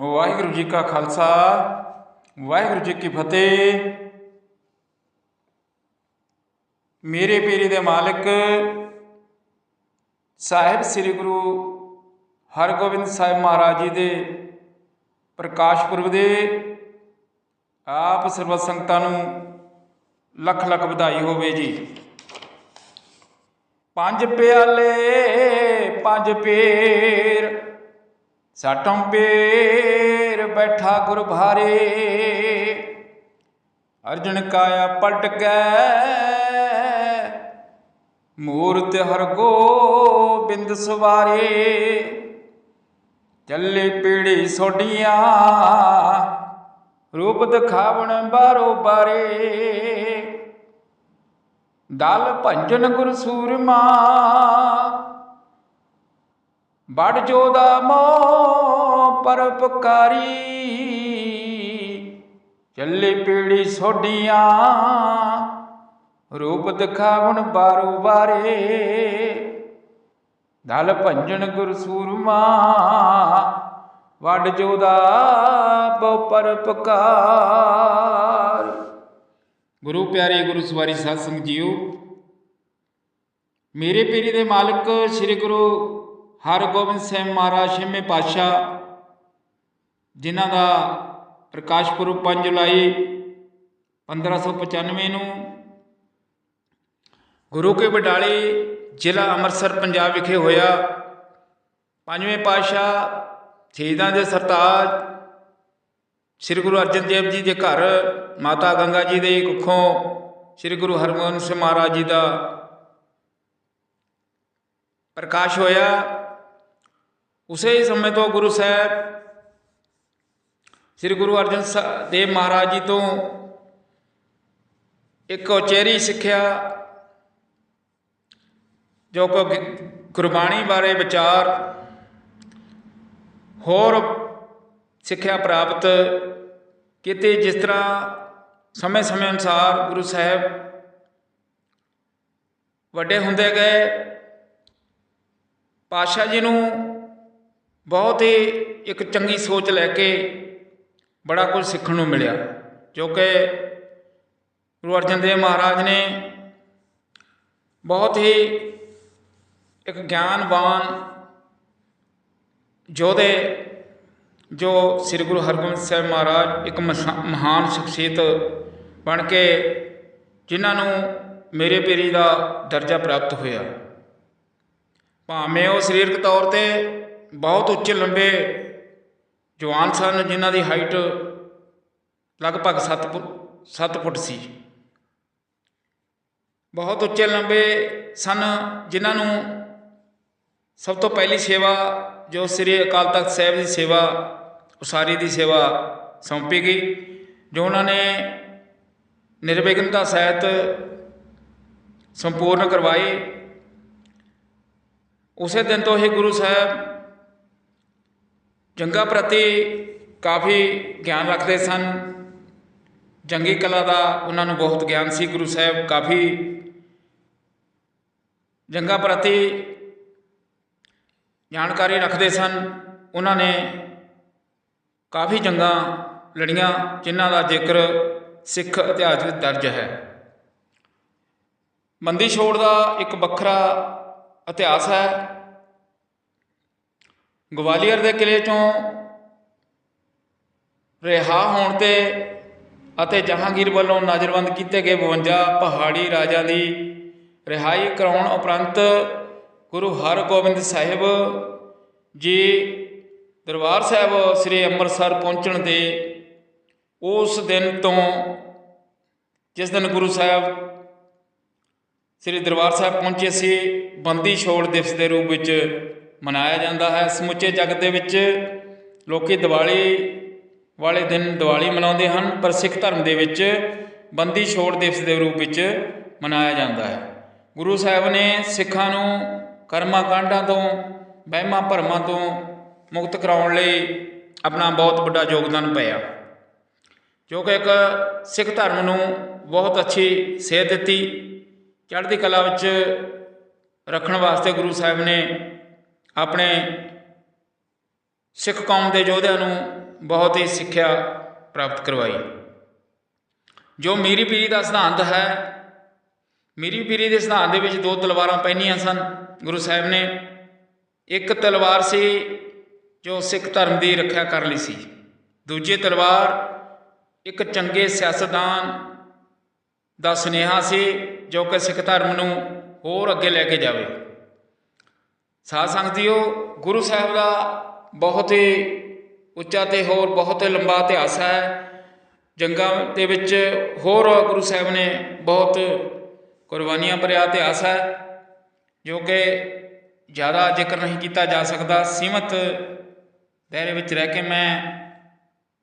ਵਾਹਿਗੁਰੂ ਜੀ ਕਾ ਖਾਲਸਾ, ਵਾਹਿਗੁਰੂ ਜੀ ਕੀ ਫਤਿਹ। ਮੇਰੇ ਪੀਰੀ ਦੇ ਮਾਲਕ, ਸਾਹਿਬ ਸ੍ਰੀ ਗੁਰੂ ਹਰਗੋਬਿੰਦ ਸਾਹਿਬ ਮਹਾਰਾਜ ਜੀ ਦੇ ਪ੍ਰਕਾਸ਼ ਪੁਰਬ ਦੇ ਆਪ ਸਰਬਤ ਸੰਗਤਾਂ ਨੂੰ ਲੱਖ ਲੱਖ ਵਧਾਈ ਹੋਵੇ ਜੀ। ਪੰਜ ਪਿਆਲੇ, ਪੰਜ ਪੀਰ ਸਾਟੋਂ ਪੀਰ ਬੈਠਾ ਗੁਰ ਭਾਰੇ। ਅਰਜਨ ਕਾਇਆ ਪਲਟ ਗਏ ਮੂਰਤ ਹਰ ਗੋਬਿੰਦ ਸਵਾਰੇ। ਚੱਲੇ ਪੀੜੀ ਸੋਡੀਆਂ ਰੂਪ ਦਿਖਾਵਣ ਬਾਰੋ ਬਾਰੇ। ਦਲ ਭੰਜਨ ਗੁਰ ਸੂਰਮਾ ਬੜ ਜੋਦਾ ਮੋ ਪਰਪਕਾਰੀ ਚੱਲੇ ਪੀੜੀ ਸੋਡੀਆਂ ਰੂਪ ਦਿਖਾਵਣ ਬਾਰੋ ਬਾਰੇ। ਦਲ ਭੰਜਣ ਗੁਰ ਸੂਰਮਾ ਵਡ ਜੋਦਾ ਬੋ ਪਰਪਕਾਰ ਗੁਰੂ ਪਿਆਰੇ ਗੁਰੂ ਸਵਾਰੀ ਸਾਧ ਸੰਗਤ ਜੀਓ, ਮੇਰੇ ਪੀਰੀ ਦੇ ਮਾਲਕ ਸ੍ਰੀ ਗੁਰੂ ਹਰਗੋਬਿੰਦ ਸਿੰਘ ਮਹਾਰਾਜ ਛੇਵੇਂ ਪਾਤਸ਼ਾਹ, ਜਿਨ੍ਹਾਂ ਦਾ ਪ੍ਰਕਾਸ਼ ਪੁਰਬ 5 ਜੁਲਾਈ 1595 ਨੂੰ ਗੁਰੂ ਕੇ ਬਡਾਲੇ ਜ਼ਿਲ੍ਹਾ ਅੰਮ੍ਰਿਤਸਰ, ਪੰਜਾਬ ਵਿਖੇ ਹੋਇਆ। ਪੰਜਵੇਂ ਪਾਤਸ਼ਾਹ ਸ਼ਹੀਦਾਂ ਦੇ ਸਰਤਾਜ ਸ੍ਰੀ ਗੁਰੂ ਅਰਜਨ ਦੇਵ ਜੀ ਦੇ ਘਰ, ਮਾਤਾ ਗੰਗਾ ਜੀ ਦੇ ਕੁੱਖੋਂ ਸ੍ਰੀ ਗੁਰੂ ਹਰਗੋਬਿੰਦ ਸਿੰਘ ਮਹਾਰਾਜ ਜੀ ਦਾ ਪ੍ਰਕਾਸ਼ ਹੋਇਆ। ਉਸੇ ਹੀ ਸਮੇਂ ਤੋਂ ਗੁਰੂ ਸਾਹਿਬ ਸ੍ਰੀ ਗੁਰੂ ਅਰਜਨ ਸਾ- ਦੇਵ ਮਹਾਰਾਜ ਜੀ ਤੋਂ ਇੱਕ ਉਚੇਰੀ ਸਿੱਖਿਆ, ਜੋ ਕੋ ਗੁਰਬਾਣੀ ਬਾਰੇ ਵਿਚਾਰ, ਹੋਰ ਸਿੱਖਿਆ ਪ੍ਰਾਪਤ ਕੀਤੀ, ਜਿਸ ਤਰ੍ਹਾਂ ਸਮੇਂ-ਸਮੇਂ ਅਨੁਸਾਰ ਗੁਰੂ ਸਾਹਿਬ ਵੱਡੇ ਹੁੰਦੇ ਗਏ ਪਾਸ਼ਾ ਜੀ ਨੂੰ ਬਹੁਤ ਹੀ ਇੱਕ ਚੰਗੀ ਸੋਚ ਲੈ ਕੇ ਬੜਾ ਕੁਝ ਸਿੱਖਣ ਨੂੰ ਮਿਲਿਆ, ਜੋ ਕਿ ਗੁਰੂ ਅਰਜਨ ਦੇਵ ਮਹਾਰਾਜ ਨੇ ਬਹੁਤ ਹੀ ਇੱਕ ਗਿਆਨਵਾਨ ਯੋਧੇ, ਜੋ ਸ੍ਰੀ ਗੁਰੂ ਹਰਗੋਬਿੰਦ ਸਾਹਿਬ ਮਹਾਰਾਜ ਇੱਕ ਮਸਾ- ਮਹਾਨ ਸ਼ਖਸੀਅਤ ਬਣ ਕੇ ਜਿਨ੍ਹਾਂ ਨੂੰ ਮੇਰੇ ਪੀਰੀ ਦਾ ਦਰਜਾ ਪ੍ਰਾਪਤ ਹੋਇਆ। ਭਾਵੇਂ ਉਹ ਸਰੀਰਕ ਤੌਰ ਤੇ ਬਹੁਤ ਉੱਚੇ ਲੰਬੇ ਜਵਾਨ ਸਨ ਜਿਨ੍ਹਾਂ ਦੀ ਹਾਈਟ ਲਗਭਗ 7 7 ਫੁੱਟ ਸੀ। ਬਹੁਤ ਉੱਚੇ ਲੰਬੇ ਸਨ ਜਿਨ੍ਹਾਂ ਨੂੰ ਸਭ ਤੋਂ ਪਹਿਲੀ ਸੇਵਾ ਜੋ ਸ੍ਰੀ ਅਕਾਲ ਤਖਤ ਸਾਹਿਬ ਦੀ ਸੇਵਾ, ਉਸਾਰੀ ਦੀ ਸੇਵਾ ਸੌਂਪੀ ਗਈ, ਜੋ ਉਹਨਾਂ ਨੇ ਨਿਰਵਿਘਨਤਾ ਸਹਿਤ ਸੰਪੂਰਨ ਕਰਵਾਈ। ਉਸੇ ਦਿਨ ਤੋਂ ਹੀ ਗੁਰੂ ਸਾਹਿਬ ਜੰਗਾਂ ਪ੍ਰਤੀ ਕਾਫੀ ਗਿਆਨ ਰੱਖਦੇ ਸਨ। ਜੰਗੀ ਕਲਾ ਦਾ ਉਹਨਾਂ ਨੂੰ ਬਹੁਤ ਗਿਆਨ ਸੀ। ਗੁਰੂ ਸਾਹਿਬ ਕਾਫੀ ਜੰਗਾਂ ਪ੍ਰਤੀ ਜਾਣਕਾਰੀ ਰੱਖਦੇ ਸਨ। ਉਹਨਾਂ ਨੇ ਕਾਫੀ ਜੰਗਾਂ ਲੜੀਆਂ, ਜਿਨ੍ਹਾਂ ਦਾ ਜ਼ਿਕਰ ਸਿੱਖ ਇਤਿਹਾਸ ਵਿੱਚ ਦਰਜ ਹੈ। ਬੰਦੀ ਛੋੜ ਦਾ ਇੱਕ ਵੱਖਰਾ ਇਤਿਹਾਸ ਹੈ। ਗਵਾਲੀਅਰ ਦੇ ਕਿਲੇ ਚੋਂ ਰਿਹਾ ਹੋਣ ਤੇ ਅਤੇ ਜਹਾਂਗੀਰ ਵੱਲੋਂ ਨਜ਼ਰਬੰਦ ਕੀਤੇ ਗਏ 52 ਪਹਾੜੀ ਰਾਜਾ ਦੀ ਰਿਹਾਈ ਕਰਾਉਣ ਉਪਰੰਤ ਗੁਰੂ ਹਰਗੋਬਿੰਦ ਸਾਹਿਬ ਜੀ ਦਰਬਾਰ ਸਾਹਿਬ ਸ੍ਰੀ ਅੰਮ੍ਰਿਤਸਰ ਪਹੁੰਚਣ ਦੇ ਉਸ ਦਿਨ ਤੋਂ ਜਿਸ ਦਿਨ ਗੁਰੂ ਸਾਹਿਬ ਸ੍ਰੀ ਦਰਬਾਰ ਸਾਹਿਬ ਪਹੁੰਚੇ ਸੀ, ਬੰਦੀ ਛੋੜ ਦਿਵਸ ਦੇ ਰੂਪ ਵਿੱਚ ਮਨਾਇਆ ਜਾਂਦਾ ਹੈ। ਸਮੁੱਚੇ ਜਗਤ ਦੇ ਵਿੱਚ ਲੋਕੀ ਦੀਵਾਲੀ ਵਾਲੇ ਦਿਨ ਦੀਵਾਲੀ ਮਨਾਉਂਦੇ ਹਨ, ਪਰ ਸਿੱਖ ਧਰਮ ਦੇ ਵਿੱਚ ਬੰਦੀ ਛੋੜ ਦਿਵਸ ਦੇ ਰੂਪ ਵਿੱਚ ਮਨਾਇਆ ਜਾਂਦਾ ਹੈ। ਗੁਰੂ ਸਾਹਿਬ ਨੇ ਸਿੱਖਾਂ ਨੂੰ ਕਰਮਾਂ ਕਾਂਡਾਂ ਤੋਂ, ਵਹਿਮਾਂ ਭਰਮਾਂ ਤੋਂ ਮੁਕਤ ਕਰਾਉਣ ਲਈ ਆਪਣਾ ਬਹੁਤ ਵੱਡਾ ਯੋਗਦਾਨ ਪਾਇਆ। ਜੋ ਕਿ ਇੱਕ ਸਿੱਖ ਧਰਮ ਨੂੰ ਬਹੁਤ ਅੱਛੀ ਸੇਧ ਦਿੱਤੀ। ਚੜ੍ਹਦੀ ਕਲਾ ਵਿੱਚ ਰੱਖਣ ਵਾਸਤੇ ਗੁਰੂ ਸਾਹਿਬ ਨੇ ਆਪਣੇ ਸਿੱਖ ਕੌਮ ਦੇ ਯੋਧਿਆਂ ਨੂੰ ਬਹੁਤ ਹੀ ਸਿੱਖਿਆ ਪ੍ਰਾਪਤ ਕਰਵਾਈ। ਜੋ ਮੀਰੀ ਪੀਰੀ ਦਾ ਸਿਧਾਂਤ ਹੈ, ਮੀਰੀ ਪੀਰੀ ਦੇ ਸਿਧਾਂਤ ਦੇ ਵਿੱਚ ਦੋ ਤਲਵਾਰਾਂ ਪਹਿਨੀਆਂ ਸਨ। ਗੁਰੂ ਸਾਹਿਬ ਨੇ ਇੱਕ ਤਲਵਾਰ ਸੀ ਜੋ ਸਿੱਖ ਧਰਮ ਦੀ ਰੱਖਿਆ ਕਰਨ ਲਈ ਸੀ। ਦੂਜੀ ਤਲਵਾਰ ਇੱਕ ਚੰਗੇ ਸਿਆਸਤਦਾਨ ਦਾ ਸੁਨੇਹਾ ਸੀ ਜੋ ਕਿ ਸਿੱਖ ਧਰਮ ਨੂੰ ਹੋਰ ਅੱਗੇ ਲੈ ਕੇ ਜਾਵੇ। ਸਾਧ ਸੰਗਤ ਜੀਓ, ਗੁਰੂ ਸਾਹਿਬ ਦਾ ਬਹੁਤ ਹੀ ਉੱਚਾ ਤੇ ਹੋਰ ਬਹੁਤ ਹੀ ਲੰਬਾ ਇਤਿਹਾਸ ਹੈ। ਜੰਗਾਂ ਦੇ ਵਿੱਚ ਹੋਰ ਗੁਰੂ ਸਾਹਿਬ ਨੇ ਬਹੁਤ ਕੁਰਬਾਨੀਆਂ ਭਰਿਆ ਇਤਿਹਾਸ ਹੈ, ਜੋ ਕਿ ਜ਼ਿਆਦਾ ਜ਼ਿਕਰ ਨਹੀਂ ਕੀਤਾ ਜਾ ਸਕਦਾ। ਸੀਮਤ ਦਾਇਰੇ ਵਿੱਚ ਰਹਿ ਕੇ ਮੈਂ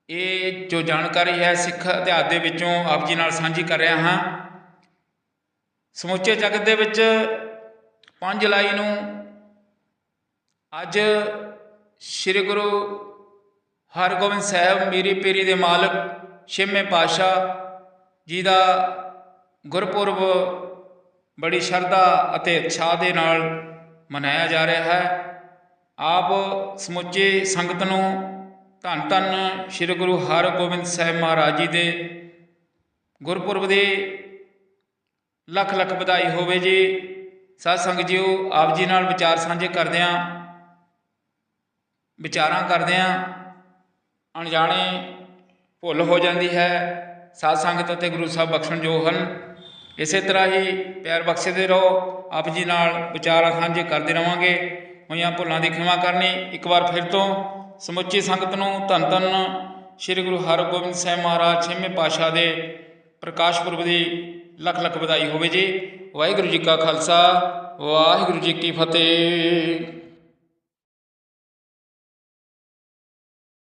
ਇਹ ਜੋ ਜਾਣਕਾਰੀ ਹੈ, ਸਿੱਖ ਇਤਿਹਾਸ ਦੇ ਵਿੱਚੋਂ ਆਪ ਜੀ ਨਾਲ ਸਾਂਝੀ ਕਰ ਰਿਹਾ ਹਾਂ। ਸਮੁੱਚੇ ਜਗਤ ਦੇ ਵਿੱਚ 5 ਜੁਲਾਈ ਨੂੰ ਅੱਜ ਸ੍ਰੀ ਗੁਰੂ ਹਰਗੋਬਿੰਦ ਸਾਹਿਬ ਮੀਰੀ ਪੀਰੀ ਦੇ ਮਾਲਕ ਛੇਵੇਂ ਪਾਤਸ਼ਾਹ ਜੀ ਦਾ ਗੁਰਪੁਰਬ ਬੜੀ ਸ਼ਰਧਾ ਅਤੇ ਉਤਸ਼ਾਹ ਦੇ ਨਾਲ ਮਨਾਇਆ ਜਾ ਰਿਹਾ ਹੈ। ਆਪ ਸਮੁੱਚੇ ਸੰਗਤ ਨੂੰ ਧੰਨ ਧੰਨ ਸ੍ਰੀ ਗੁਰੂ ਹਰਗੋਬਿੰਦ ਸਾਹਿਬ ਮਹਾਰਾਜ ਜੀ ਦੇ ਗੁਰਪੁਰਬ ਦੇ ਲੱਖ ਲੱਖ ਵਧਾਈ ਹੋਵੇ ਜੀ। ਸਾਧ ਸੰਗਤ ਜੀਓ, ਆਪ ਜੀ ਨਾਲ ਵਿਚਾਰ ਸਾਂਝੇ ਕਰਦਿਆਂ ਵਿਚਾਰਾਂ ਕਰਦਿਆਂ ਅਣਜਾਣੇ ਭੁੱਲ ਹੋ ਜਾਂਦੀ ਹੈ, ਸਾਧ ਸੰਗਤ ਅਤੇ ਗੁਰੂ ਸਾਹਿਬ ਬਖਸ਼ਣਯੋਗ ਹਨ। ਇਸੇ ਤਰ੍ਹਾਂ ਹੀ ਪਿਆਰ ਬਖਸ਼ਦੇ ਰਹੋ, ਆਪ ਜੀ ਨਾਲ ਵਿਚਾਰ ਸਾਂਝੇ ਕਰਦੇ ਰਵਾਂਗੇ। ਹੋਈਆਂ ਭੁੱਲਾਂ ਦੀ ਖਿਮਾ ਕਰਨੀ, ਇੱਕ ਵਾਰ ਫਿਰ ਤੋਂ ਸਮੁੱਚੀ ਸੰਗਤ ਨੂੰ ਧੰਨ ਧੰਨ ਸ੍ਰੀ ਗੁਰੂ ਹਰਗੋਬਿੰਦ ਸਾਹਿਬ ਮਹਾਰਾਜ ਛੇਵੇਂ ਪਾਤਸ਼ਾਹ ਦੇ ਪ੍ਰਕਾਸ਼ ਪੁਰਬ ਦੀ ਲੱਖ ਲੱਖ ਵਧਾਈ ਹੋਵੇ ਜੀ। ਵਾਹਿਗੁਰੂ ਜੀ ਕਾ ਖਾਲਸਾ, ਵਾਹਿਗੁਰੂ ਜੀ ਕੀ ਫਤਿਹ।